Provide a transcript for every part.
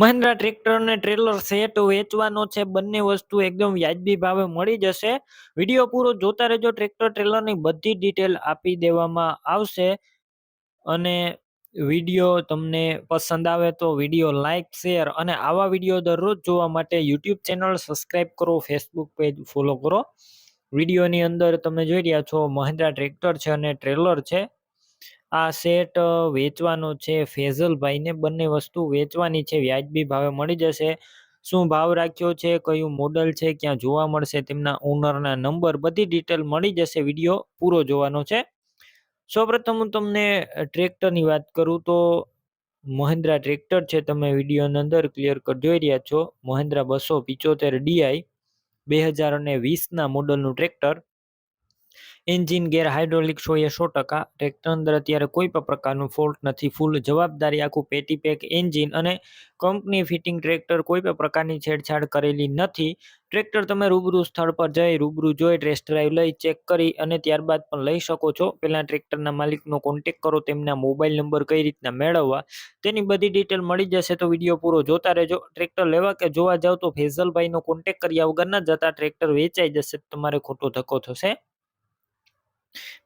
Mahindra tractor અને trailer set વેચવાનો છે. બંને વસ્તુ એકદમ વ્યાજબી ભાવે મળી જશે. વીડિયો પૂરો જોતા રહેજો. ટ્રેક્ટર ટ્રેલરની બધી ડિટેલ આપી દેવામાં આવશે. અને વીડિયો તમને પસંદ આવે તો વીડિયો લાઇક શેર અને આવા વીડિયો દરરોજ જોવા માટે યુટ્યુબ ચેનલ સબસ્ક્રાઈબ કરો. ફેસબુક પેજ ફોલો કરો. વિડીયોની અંદર તમે જોઈ રહ્યા છો મહિન્દ્રા ટ્રેક્ટર છે અને ટ્રેલર છે. આ સેટ વેચવાનો છે. ફેઝલભાઈને બંને વસ્તુ વેચવાની છે. વ્યાજબી ભાવે મળી જશે. શું ભાવ રાખ્યો છે? કયું મોડલ છે? ક્યાં જોવા મળશે? તેમના ઓનરના નંબર, બધી ડિટેલ મળી જશે. વીડિયો પૂરો જોવાનો છે. સૌપ્રથમ હું તમને ટ્રેક્ટરની વાત કરું તો મહિન્દ્રા ટ્રેક્ટર છે. તમે વિડીયોની અંદર ક્લિયર કટ જોઈ રહ્યા છો. મહિન્દ્રા બસો પિચોતેર ડીઆઈ, બે હજાર અને વીસના મોડલનું ટ્રેક્ટર. એન્જિન ગેર હાઇડ્રોલિક સો એ સો ટકા ટ્રેક્ટર અંદર અત્યારે કોઈ પણ પ્રકારનું ફોલ્ટ નથી, ફૂલ જવાબદારી આખું પેટી પેક એન્જિન અને કંપની ફિટિંગ ટ્રેક્ટર કોઈ પણ પ્રકારની છેડછાડ કરેલી નથી. ટ્રેક્ટર તમે રૂબરૂ સ્થળ પર જઈ રૂબરૂ જોઈ ટેસ્ટ ડ્રાઈવ લઈ ચેક કરી અને ત્યારબાદ પણ લઈ શકો છો. પહેલાં ટ્રેક્ટરના માલિકનો કોન્ટેક કરો, તેમના મોબાઈલ નંબર કઈ રીતના મેળવવા, તેની બધી ડિટેલ મળી જશે તો વીડિયો પૂરો જોતા રહેજો. ટ્રેક્ટર લેવા કે જોવા જાવ તો ફેઝલભાઈનો કોન્ટેક કર્યા વગર ના જતા ટ્રેક્ટર વેચાઈ જશે, તમારે ખોટો ધક્કો થશે.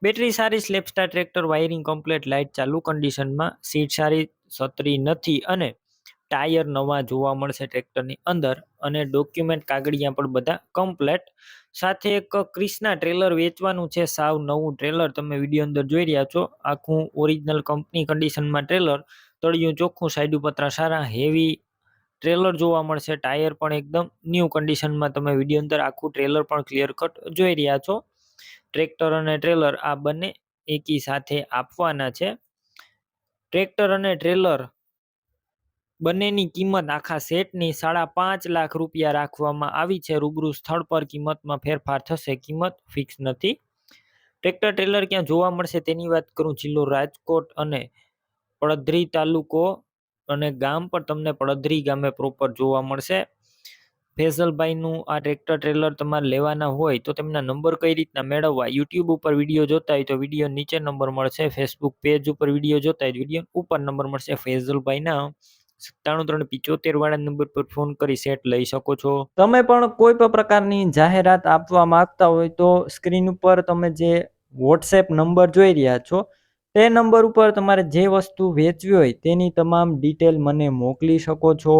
બેટરી સારી સ્લેપસ્ટાર ટ્રેક્ટર વાયરિંગ કમ્પ્લેટ લાઇટ ચાલુ કન્ડિશનમાં સીટ સારી સતરી નથી અને ટાયર નવા જોવા મળશે ટ્રેક્ટરની અંદર અને ડોક્યુમેન્ટ કાગળિયા પણ બધા કમ્પ્લેટ સાથે એક ક્રિષ્ના ટ્રેલર વેચવાનું છે, સાવ નવું ટ્રેલર તમે વીડિયો અંદર જોઈ રહ્યા છો. આખું ઓરિજિનલ કંપની કન્ડિશનમાં ટ્રેલર તળિયું ચોખ્ખું સાઈડ પતરા સારા હેવી ટ્રેલર જોવા મળશે. ટાયર પણ એકદમ ન્યૂ કન્ડિશનમાં તમે વીડિયો અંદર આખું ટ્રેલર પણ ક્લિયર કટ જોઈ રહ્યા છો. ટ્રેક્ટર અને ટ્રેલર આ બંને એકી સાથે આપવાના છે. ટ્રેક્ટર અને ટ્રેલર બંનેની કિંમત આખા સેટની સાડા પાંચ લાખ રૂપિયા રાખવામાં આવી છે. રૂબરૂ સ્થળ પર કિંમતમાં ફેરફાર થશે. કિંમત ફિક્સ નથી. ટ્રેક્ટર ટ્રેલર ક્યાં જોવા મળશે તેની વાત કરું જિલ્લો રાજકોટ અને પડધરી તાલુકો અને ગામ પણ તમને પડધરી ગામે પ્રોપર જોવા મળશે. ફેઝલભાઈનું આ ટ્રેક્ટર ટ્રેલર તમારે લેવાના હોય તો તેમના નંબર કઈ રીતના મેળવવા? યુટ્યુબ ઉપર વીડિયો જોતા હોય તો વીડિયો નીચે નંબર મળશે ફેસબુક પેજ ઉપર વીડિયો જોતા હોય વીડિયો ઉપર નંબર મળશે ફેઝલભાઈના સત્તાણું ત્રણ પિચોતેર વાળા નંબર પર ફોન કરી સેટ લઈ શકો છો. તમે પણ કોઈ પણ પ્રકારની જાહેરાત આપવા માંગતા હોય તો સ્ક્રીન ઉપર તમે જે વોટ્સએપ નંબર જોઈ રહ્યા છો, તે નંબર ઉપર તમારે જે વસ્તુ વેચવી હોય તેની તમામ ડિટેલ મને મોકલી શકો છો.